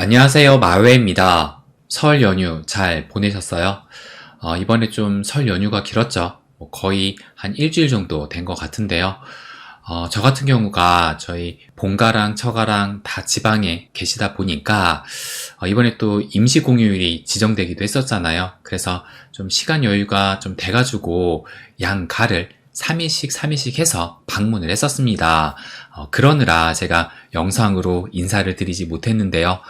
안녕하세요. 마웨입니다. 설 연휴 잘 보내셨어요? 어, 이번에 좀 설 연휴가 길었죠. 뭐 거의 한 일주일 정도 된 것 같은데요. 어, 저 같은 경우가 저희 본가랑 처가랑 다 지방에 계시다 보니까 어, 이번에 또 임시 공휴일이 지정되기도 했었잖아요. 그래서 좀 시간 여유가 좀 돼가지고 양가를 3일씩 3일씩 해서 방문을 했었습니다. 어, 그러느라 제가 영상으로 인사를 드리지 못했는데요.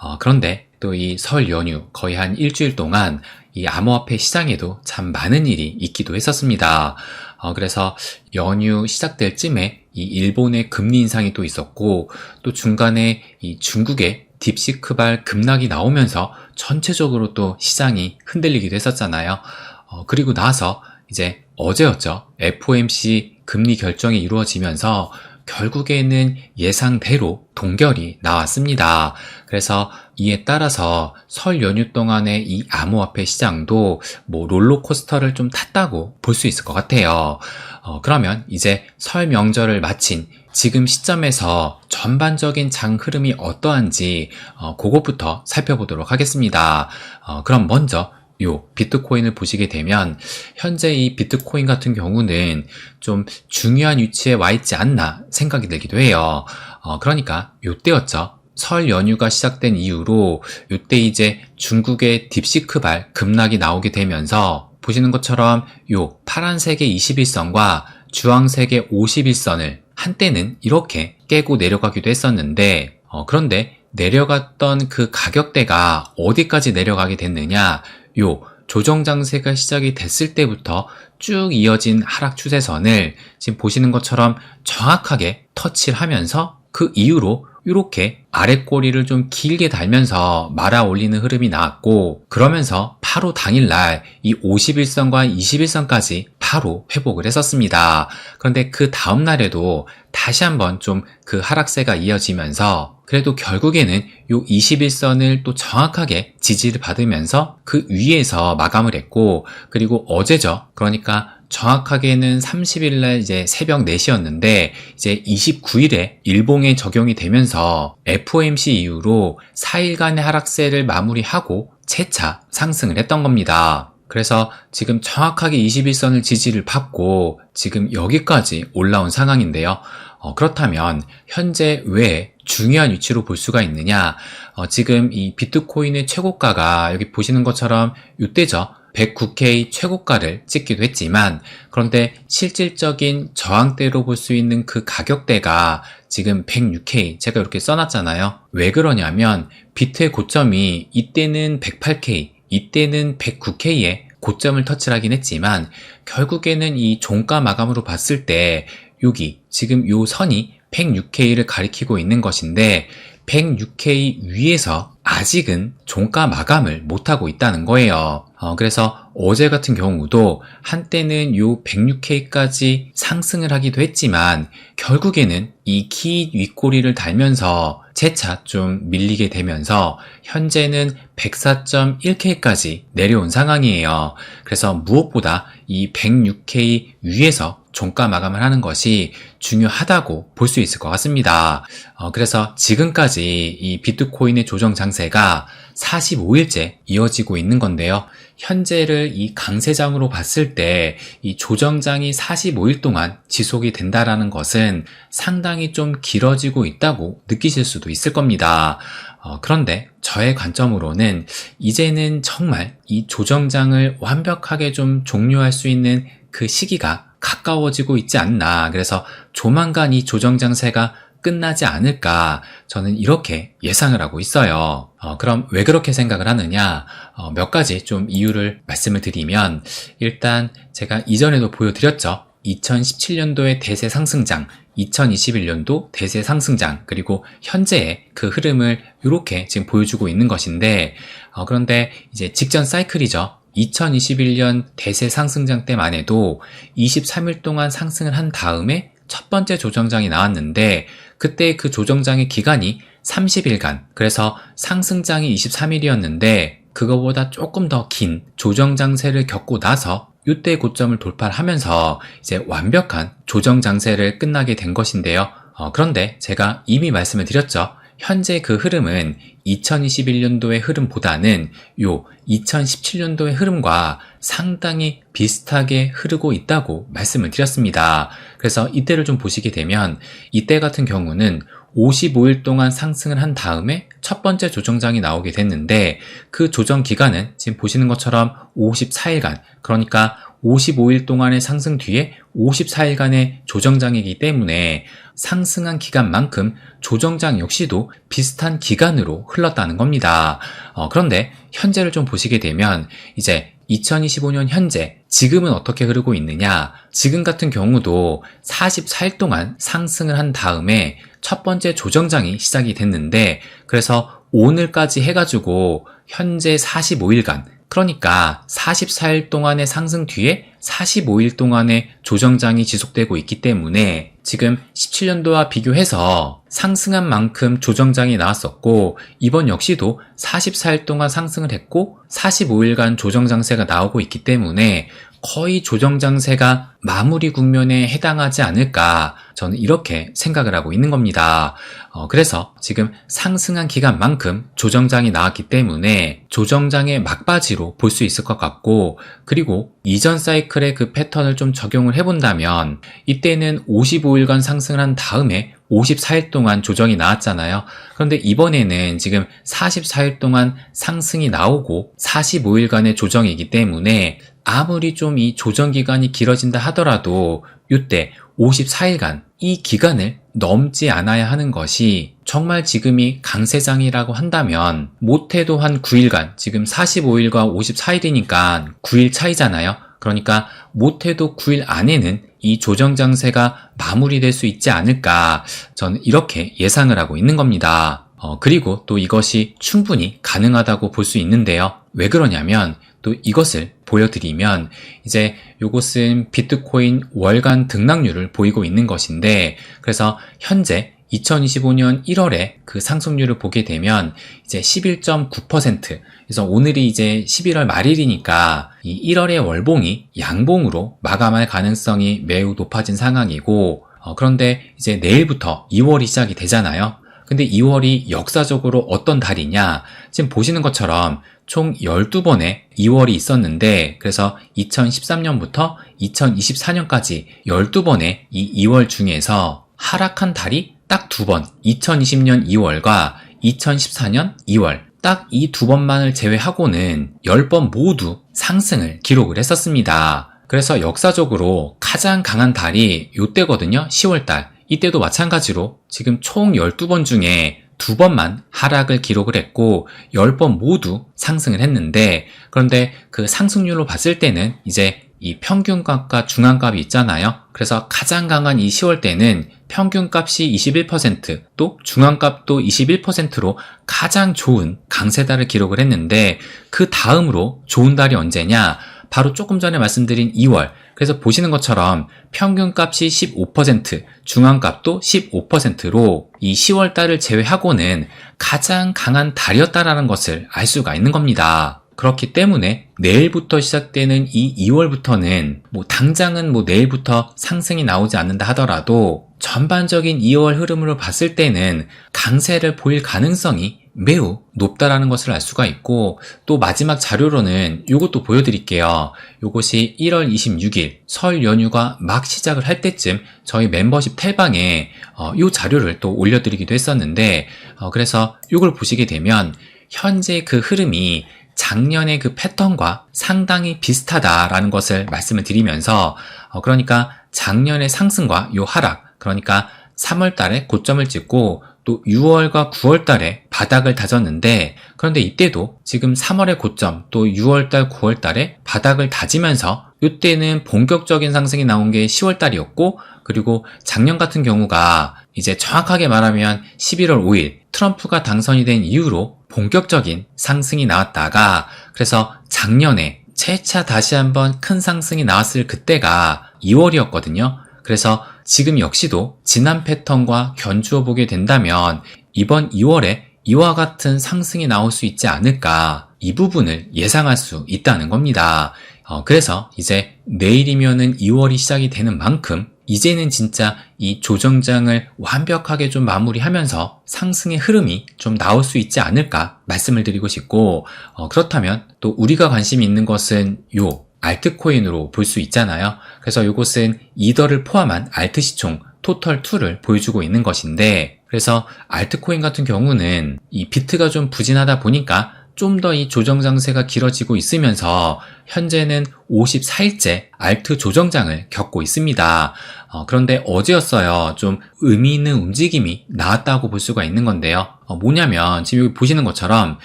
어, 그런데 또 이 설 연휴 거의 한 일주일 동안 이 암호화폐 시장에도 참 많은 일이 있기도 했었습니다. 어, 그래서 연휴 시작될 쯤에 이 일본의 금리 인상이 또 있었고 또 중간에 이 중국의 딥시크발 급락이 나오면서 전체적으로 또 시장이 흔들리기도 했었잖아요. 어, 그리고 나서 이제 어제였죠. FOMC 금리 결정이 이루어지면서 결국에는 예상대로 동결이 나왔습니다. 그래서 이에 따라서 설 연휴 동안에 이 암호화폐 시장도 뭐 롤러코스터를 좀 탔다고 볼 수 있을 것 같아요. 어, 그러면 이제 설 명절을 마친 지금 시점에서 전반적인 장 흐름이 어떠한지 어, 그것부터 살펴보도록 하겠습니다. 어, 그럼 먼저 요 비트코인을 보시게 되면 현재 이 비트코인 같은 경우는 좀 중요한 위치에 와 있지 않나 생각이 들기도 해요. 어, 그러니까 요때였죠. 설 연휴가 시작된 이후로 요때 이제 중국의 딥시크발 급락이 나오게 되면서 보시는 것처럼 요 파란색의 21선과 주황색의 51선을 한때는 이렇게 깨고 내려가기도 했었는데 어, 그런데 내려갔던 그 가격대가 어디까지 내려가게 됐느냐 요 조정 장세가 시작이 됐을 때부터 쭉 이어진 하락 추세선을 지금 보시는 것처럼 정확하게 터치를 하면서 그 이후로 이렇게 아래 꼬리를 좀 길게 달면서 말아 올리는 흐름이 나왔고 그러면서 바로 당일날 이 51선과 21선까지 바로 회복을 했었습니다. 그런데 그 다음날에도 다시 한번 좀 그 하락세가 이어지면서 그래도 결국에는 요 21선을 또 정확하게 지지를 받으면서 그 위에서 마감을 했고 그리고 어제죠. 그러니까 정확하게는 30일 날 이제 새벽 4시였는데 이제 29일에 일봉에 적용이 되면서 FOMC 이후로 4일간의 하락세를 마무리하고 재차 상승을 했던 겁니다. 그래서 지금 정확하게 21선을 지지를 받고 지금 여기까지 올라온 상황인데요. 어, 그렇다면 현재 왜 중요한 위치로 볼 수가 있느냐? 어, 지금 이 비트코인의 최고가가 여기 보시는 것처럼 이때죠. 109K 최고가를 찍기도 했지만 그런데 실질적인 저항대로 볼 수 있는 그 가격대가 지금 106K 제가 이렇게 써놨잖아요. 왜 그러냐면 비트의 고점이 이때는 108K 이때는 109K에 고점을 터치하긴 했지만 결국에는 이 종가 마감으로 봤을 때 여기 지금 요 선이 106K를 가리키고 있는 것인데 106K 위에서 아직은 종가 마감을 못하고 있다는 거예요. 어, 그래서 어제 같은 경우도 한때는 요 106K까지 상승을 하기도 했지만 결국에는 이 키 윗꼬리를 달면서 재차 좀 밀리게 되면서 현재는 104.1K까지 내려온 상황이에요. 그래서 무엇보다 이 106K 위에서 종가 마감을 하는 것이 중요하다고 볼 수 있을 것 같습니다. 어, 그래서 지금까지 이 비트코인의 조정 장세가 45일째 이어지고 있는 건데요. 현재를 이 강세장으로 봤을 때 이 조정장이 45일 동안 지속이 된다라는 것은 상당히 좀 길어지고 있다고 느끼실 수도 있을 겁니다. 어, 그런데 저의 관점으로는 이제는 정말 이 조정장을 완벽하게 좀 종료할 수 있는 그 시기가 가까워지고 있지 않나. 그래서 조만간 이 조정 장세가 끝나지 않을까 저는 이렇게 예상을 하고 있어요. 어, 그럼 왜 그렇게 생각을 하느냐? 어, 몇 가지 좀 이유를 말씀을 드리면 일단 제가 이전에도 보여드렸죠. 2017년도의 대세 상승장, 2021년도 대세 상승장, 그리고 현재의 그 흐름을 이렇게 지금 보여주고 있는 것인데, 어, 그런데 이제 직전 사이클이죠. 2021년 대세 상승장 때만 해도 23일 동안 상승을 한 다음에 첫 번째 조정장이 나왔는데 그때 그 조정장의 기간이 30일간 그래서 상승장이 23일이었는데 그거보다 조금 더 긴 조정 장세를 겪고 나서 이때 고점을 돌파하면서 이제 완벽한 조정 장세를 끝나게 된 것인데요. 어, 그런데 제가 이미 말씀을 드렸죠. 현재 그 흐름은 2021년도의 흐름보다는 요 2017년도의 흐름과 상당히 비슷하게 흐르고 있다고 말씀을 드렸습니다. 그래서 이때를 좀 보시게 되면 이때 같은 경우는 55일 동안 상승을 한 다음에 첫 번째 조정장이 나오게 됐는데 그 조정 기간은 지금 보시는 것처럼 54일간 그러니까 55일 동안의 상승 뒤에 54일간의 조정장이기 때문에 상승한 기간만큼 조정장 역시도 비슷한 기간으로 흘렀다는 겁니다. 어, 그런데 현재를 좀 보시게 되면 이제 2025년 현재 지금은 어떻게 흐르고 있느냐? 지금 같은 경우도 44일 동안 상승을 한 다음에 첫 번째 조정장이 시작이 됐는데 그래서 오늘까지 해가지고 현재 45일간 그러니까 44일 동안의 상승 뒤에 45일 동안의 조정장이 지속되고 있기 때문에 지금 17년도와 비교해서 상승한 만큼 조정장이 나왔었고 이번 역시도 44일 동안 상승을 했고 45일간 조정장세가 나오고 있기 때문에 거의 조정 장세가 마무리 국면에 해당하지 않을까 저는 이렇게 생각을 하고 있는 겁니다. 어, 그래서 지금 상승한 기간만큼 조정장이 나왔기 때문에 조정장의 막바지로 볼 수 있을 것 같고 그리고 이전 사이클의 그 패턴을 좀 적용을 해본다면 이때는 55일간 상승을 한 다음에 54일 동안 조정이 나왔잖아요. 그런데 이번에는 지금 44일 동안 상승이 나오고 45일간의 조정이기 때문에 아무리 좀 이 조정 기간이 길어진다 하더라도 이때 54일간 이 기간을 넘지 않아야 하는 것이 정말 지금이 강세장이라고 한다면 못해도 한 9일간 지금 45일과 54일이니까 9일 차이잖아요. 그러니까 못해도 9일 안에는 이 조정 장세가 마무리될 수 있지 않을까 저는 이렇게 예상을 하고 있는 겁니다. 어, 그리고 또 이것이 충분히 가능하다고 볼 수 있는데요. 왜 그러냐면 또 이것을 보여드리면 이제 이것은 비트코인 월간 등락률을 보이고 있는 것인데 그래서 현재 2025년 1월에 그 상승률을 보게 되면 이제 11.9% 그래서 오늘이 이제 11월 말일이니까 이 1월의 월봉이 양봉으로 마감할 가능성이 매우 높아진 상황이고 어, 그런데 이제 내일부터 2월이 시작이 되잖아요. 근데 2월이 역사적으로 어떤 달이냐? 지금 보시는 것처럼 총 12번의 2월이 있었는데 그래서 2013년부터 2024년까지 12번의 이 2월 중에서 하락한 달이 딱 두 번, 2020년 2월과 2014년 2월 딱 이 두 번만을 제외하고는 10번 모두 상승을 기록을 했었습니다. 그래서 역사적으로 가장 강한 달이 이때거든요. 10월달. 이때도 마찬가지로 지금 총 12번 중에 두 번만 하락을 기록을 했고 10번 모두 상승을 했는데 그런데 그 상승률로 봤을 때는 이제 이 평균값과 중앙값이 있잖아요. 그래서 가장 강한 이 10월 때는 평균값이 21%, 또 중앙값도 21%로 가장 좋은 강세달을 기록을 했는데 그 다음으로 좋은 달이 언제냐? 바로 조금 전에 말씀드린 2월. 그래서 보시는 것처럼 평균값이 15%, 중앙값도 15%로 이 10월 달을 제외하고는 가장 강한 달이었다라는 것을 알 수가 있는 겁니다. 그렇기 때문에 내일부터 시작되는 이 2월부터는 뭐 당장은 뭐 내일부터 상승이 나오지 않는다 하더라도 전반적인 2월 흐름으로 봤을 때는 강세를 보일 가능성이 매우 높다라는 것을 알 수가 있고 또 마지막 자료로는 이것도 보여드릴게요. 이것이 1월 26일 설 연휴가 막 시작을 할 때쯤 저희 멤버십 텔방에 어, 이 자료를 또 올려드리기도 했었는데 어, 그래서 이걸 보시게 되면 현재 그 흐름이 작년의 그 패턴과 상당히 비슷하다라는 것을 말씀을 드리면서 어, 그러니까 작년의 상승과 요 하락 그러니까 3월 달에 고점을 찍고 또 6월과 9월 달에 바닥을 다졌는데 그런데 이때도 지금 3월의 고점 또 6월 달 9월 달에 바닥을 다지면서 이때는 본격적인 상승이 나온 게 10월 달이었고 그리고 작년 같은 경우가 이제 정확하게 말하면 11월 5일 트럼프가 당선이 된 이후로 본격적인 상승이 나왔다가 그래서 작년에 채차 다시 한번 큰 상승이 나왔을 그때가 2월이었거든요. 그래서 지금 역시도 지난 패턴과 견주어 보게 된다면 이번 2월에 이와 같은 상승이 나올 수 있지 않을까 이 부분을 예상할 수 있다는 겁니다. 어, 그래서 이제 내일이면은 2월이 시작이 되는 만큼 이제는 진짜 이 조정장을 완벽하게 좀 마무리하면서 상승의 흐름이 좀 나올 수 있지 않을까 말씀을 드리고 싶고 어, 그렇다면 또 우리가 관심이 있는 것은 요 알트코인으로 볼 수 있잖아요. 그래서 이것은 이더를 포함한 알트 시총 토털 2를 보여주고 있는 것인데 그래서 알트코인 같은 경우는 이 비트가 좀 부진하다 보니까 좀 더 이 조정 장세가 길어지고 있으면서 현재는 54일째 알트 조정장을 겪고 있습니다. 어, 그런데 어제였어요. 좀 의미 있는 움직임이 나왔다고 볼 수가 있는 건데요. 어, 뭐냐면 지금 여기 보시는 것처럼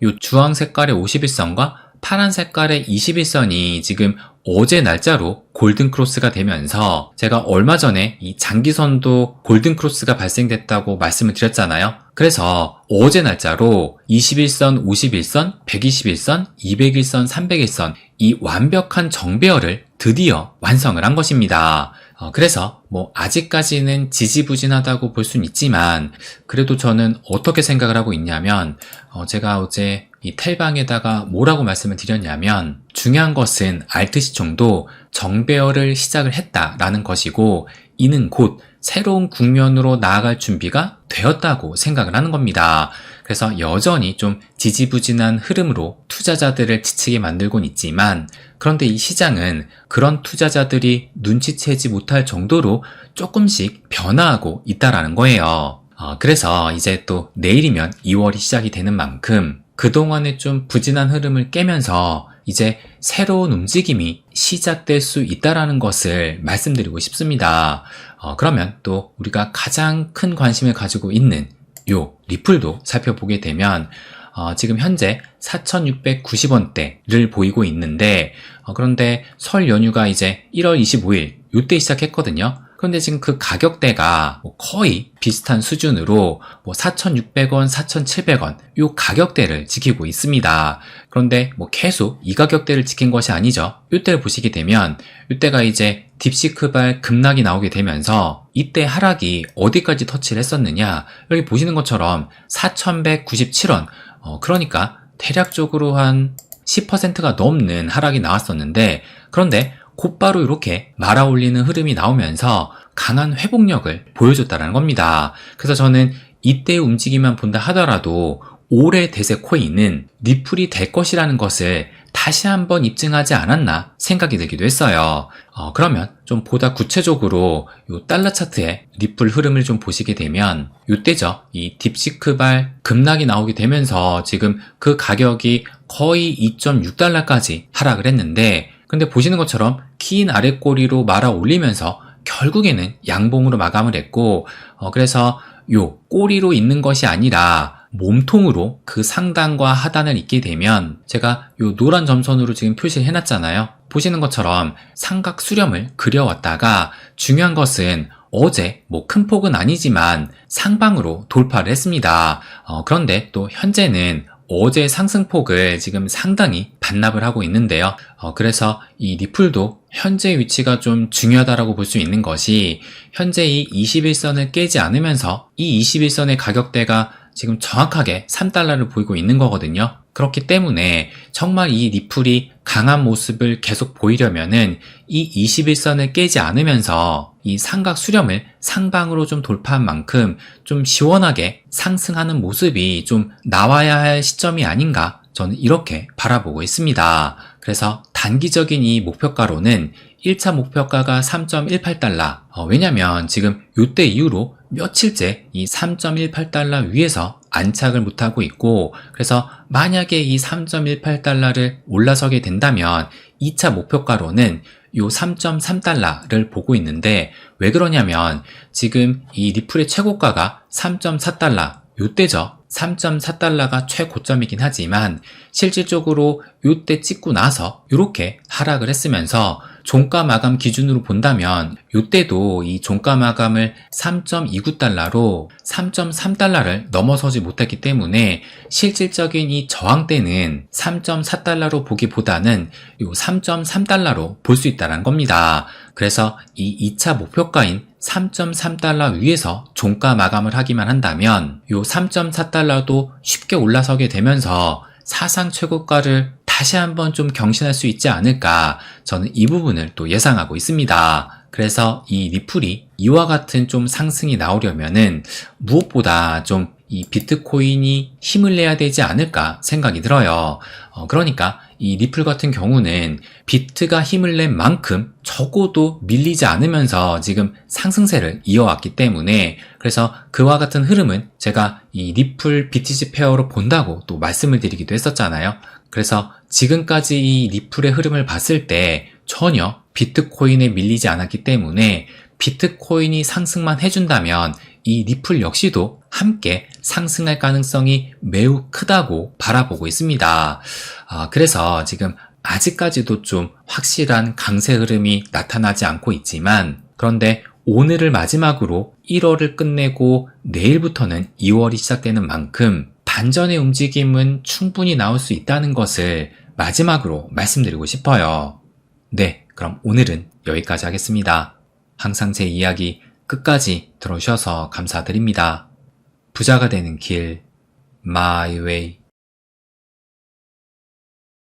이 주황 색깔의 51선과 파란 색깔의 21선이 지금 어제 날짜로 골든 크로스가 되면서 제가 얼마 전에 이 장기선도 골든 크로스가 발생됐다고 말씀을 드렸잖아요. 그래서 어제 날짜로 21선, 51선, 121선, 201선, 301선 이 완벽한 정배열을 드디어 완성을 한 것입니다. 어, 그래서 뭐 아직까지는 지지부진하다고 볼 수는 있지만 그래도 저는 어떻게 생각을 하고 있냐면 어, 제가 어제 이 텔방에다가 뭐라고 말씀을 드렸냐면 중요한 것은 알트 시총도 정배열을 시작을 했다라는 것이고 이는 곧 새로운 국면으로 나아갈 준비가 되었다고 생각을 하는 겁니다. 그래서 여전히 좀 지지부진한 흐름으로 투자자들을 지치게 만들곤 있지만 그런데 이 시장은 그런 투자자들이 눈치채지 못할 정도로 조금씩 변화하고 있다라는 거예요. 어, 그래서 이제 또 내일이면 2월이 시작이 되는 만큼 그동안의 좀 부진한 흐름을 깨면서 이제 새로운 움직임이 시작될 수 있다라는 것을 말씀드리고 싶습니다. 어, 그러면 또 우리가 가장 큰 관심을 가지고 있는 요 리플도 살펴보게 되면 어, 지금 현재 4,690원대를 보이고 있는데 어, 그런데 설 연휴가 이제 1월 25일 요때 시작했거든요. 그런데 지금 그 가격대가 뭐 거의 비슷한 수준으로 뭐 4,600원, 4,700원 요 가격대를 지키고 있습니다. 그런데 뭐 계속 이 가격대를 지킨 것이 아니죠. 이때를 보시게 되면 이때가 이제 딥시크발 급락이 나오게 되면서 이때 하락이 어디까지 터치를 했었느냐 여기 보시는 것처럼 4,197원 어, 그러니까 대략적으로 한 10%가 넘는 하락이 나왔었는데 그런데 곧바로 이렇게 말아 올리는 흐름이 나오면서 강한 회복력을 보여줬다는 겁니다. 그래서 저는 이때 움직임만 본다 하더라도 올해 대세 코인은 리플이 될 것이라는 것을 다시 한번 입증하지 않았나 생각이 들기도 했어요. 어, 그러면 좀 보다 구체적으로 이 달러 차트의 리플 흐름을 좀 보시게 되면 이때죠. 이 딥시크발 급락이 나오게 되면서 지금 그 가격이 거의 2.6달러까지 하락을 했는데 근데 보시는 것처럼 긴 아래 꼬리로 말아 올리면서 결국에는 양봉으로 마감을 했고 어, 그래서 요 꼬리로 있는 것이 아니라 몸통으로 그 상단과 하단을 잇게 되면 제가 요 노란 점선으로 지금 표시를 해놨잖아요. 보시는 것처럼 삼각 수렴을 그려왔다가 중요한 것은 어제 뭐 큰 폭은 아니지만 상방으로 돌파를 했습니다. 어, 그런데 또 현재는 어제 상승폭을 지금 상당히 반납을 하고 있는데요. 어, 그래서 이 리플도 현재 위치가 좀 중요하다라고 볼 수 있는 것이 현재 이 21선을 깨지 않으면서 이 21선의 가격대가 지금 정확하게 3달러를 보이고 있는 거거든요. 그렇기 때문에 정말 이 리플이 강한 모습을 계속 보이려면은 이 21선을 깨지 않으면서 이 삼각 수렴을 상방으로 좀 돌파한 만큼 좀 시원하게 상승하는 모습이 좀 나와야 할 시점이 아닌가 저는 이렇게 바라보고 있습니다. 그래서 단기적인 이 목표가로는 1차 목표가가 3.18달러. 어, 왜냐면 지금 이때 이후로 며칠째 이 3.18달러 위에서 안착을 못하고 있고 그래서 만약에 이 3.18달러를 올라서게 된다면 2차 목표가로는 요 3.3달러를 보고 있는데 왜 그러냐면 지금 이 리플의 최고가가 3.4달러 요때죠. 3.4달러가 최고점이긴 하지만 실질적으로 요때 찍고 나서 이렇게 하락을 했으면서 종가 마감 기준으로 본다면 요때도 이 종가 마감을 3.29달러로 3.3달러를 넘어서지 못했기 때문에 실질적인 이 저항대는 3.4달러로 보기보다는 요 3.3달러로 볼 수 있다는 겁니다. 그래서 이 2차 목표가인 3.3달러 위에서 종가 마감을 하기만 한다면 요 3.4달러도 쉽게 올라서게 되면서 사상 최고가를 다시 한번 좀 경신할 수 있지 않을까 저는 이 부분을 또 예상하고 있습니다. 그래서 이 리플이 이와 같은 좀 상승이 나오려면은 무엇보다 좀 이 비트코인이 힘을 내야 되지 않을까 생각이 들어요. 어, 그러니까 이 리플 같은 경우는 비트가 힘을 낸 만큼 적어도 밀리지 않으면서 지금 상승세를 이어왔기 때문에 그래서 그와 같은 흐름은 제가 이 리플 BTC 페어로 본다고 또 말씀을 드리기도 했었잖아요. 그래서 지금까지 이 리플의 흐름을 봤을 때 전혀 비트코인에 밀리지 않았기 때문에 비트코인이 상승만 해준다면 이 리플 역시도 함께 상승할 가능성이 매우 크다고 바라보고 있습니다. 아, 그래서 지금 아직까지도 좀 확실한 강세 흐름이 나타나지 않고 있지만 그런데 오늘을 마지막으로 1월을 끝내고 내일부터는 2월이 시작되는 만큼 반전의 움직임은 충분히 나올 수 있다는 것을 마지막으로 말씀드리고 싶어요. 네, 그럼 오늘은 여기까지 하겠습니다. 항상 제 이야기 끝까지 들어주셔서 감사드립니다. 부자가 되는 길, My Way.